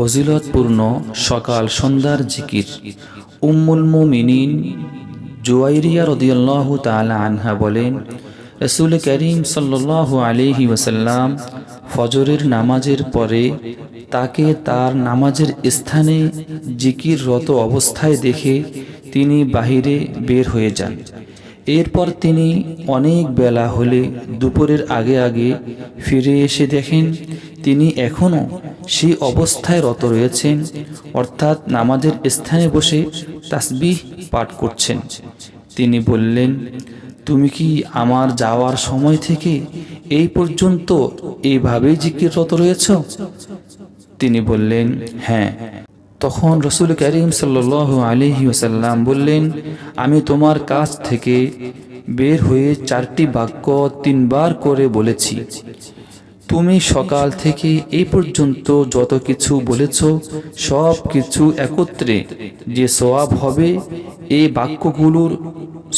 ফজিলতপূর্ণ সকাল সন্ধ্যার জিকির। উম্মুল মুমিনিন জুয়াইরিয়া রদিয়াল্লাহ তাআলা আনহা বলেন, রসুল করিম সাল্লাল্লাহু আলাইহি ওয়াসাল্লাম ফজরের নামাজের পরে তাকে তার নামাজের স্থানে জিকিররত অবস্থায় দেখে তিনি বাহিরে বের হয়ে যান। এরপর তিনি অনেক বেলা হলে দুপুরের আগে আগে ফিরে এসে দেখেন তিনি এখনও সেই অবস্থায় রত রয়েছেন, অর্থাৎ নামাজের স্থানে বসে তাসবিহ পাঠ করছেন। তিনি বললেন, তুমি কি আমার যাওয়ার সময় থেকে এই পর্যন্ত এইভাবেই জিকিররত রয়েছ? তিনি বললেন হ্যাঁ। তখন রসুল করিম সাল্ল আলিহি ওসাল্লাম বললেন, আমি তোমার কাছ থেকে বের হয়ে চারটি বাক্য তিনবার করে বলেছি। তুমি সকাল থেকে এই পর্যন্ত যত কিছু বলেছ, সব কিছু একত্রে যে সওয়াব হবে, এই বাক্যগুলোর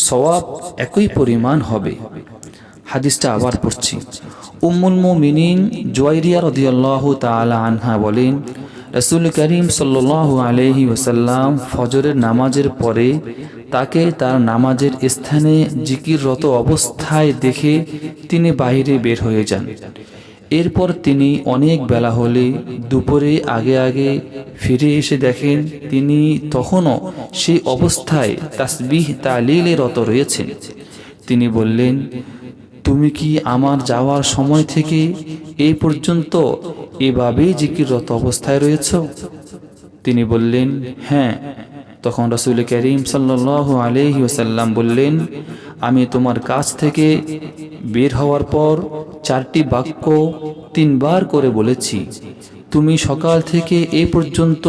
সওয়াব একই পরিমাণ হবে। হাদিসটা আবার পড়ছি। উম্মুল মুমিনিন জুয়াইরিয়া রদিয়াল্লাহু তাআলা আনহা বলেন, রসুল করিম সাল্লাল্লাহু আলাইহি ওসাল্লাম ফজরের নামাজের পরে তাকে তার নামাজের স্থানে জিকিররত অবস্থায় দেখে তিনি বাইরে বের হয়ে যান। এরপর তিনি অনেক বেলা হলে দুপুরে আগে আগে ফিরে এসে দেখেন তিনি তখনও সেই অবস্থায় তাসবিহ তালিলে রত রয়েছেন। তিনি বললেন, তুমি কি আমার যাওয়ার সময় থেকে এই পর্যন্ত এভাবেই জিকিররত অবস্থায় রয়েছ? তিনি বললেন হ্যাঁ। তখন রসুল করিম সাল্লাহ আলহি বললেন, আমি তোমার কাছ থেকে বের হওয়ার পর চারটি বাক্য তিনবার করে বলেছি তুমি সকাল থেকে এ পর্যন্ত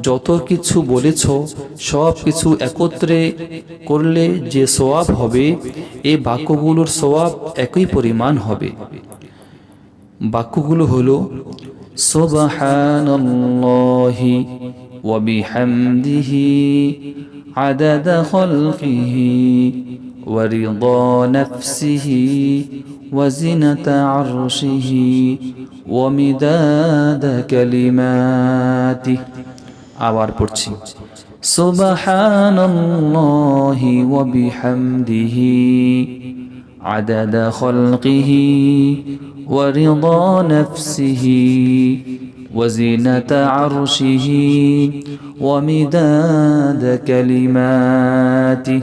যত কিছু বলেছ সব কিছু একত্রে করলে যে সোয়াব হবে এই বাক্যগুলোর সোয়াব একই পরিমাণ হবে বাক্যগুলো হলো সোবাহানল্লাহি وبحمده عدد خلقه ورضا نفسه وزنة عرشه ومداد كلماته আবার পড়ছি সুবহানাল্লাহি ওয়া বিহামদিহি عدد خلقه ورضا نفسه وزنة عرشه ومداد كلماته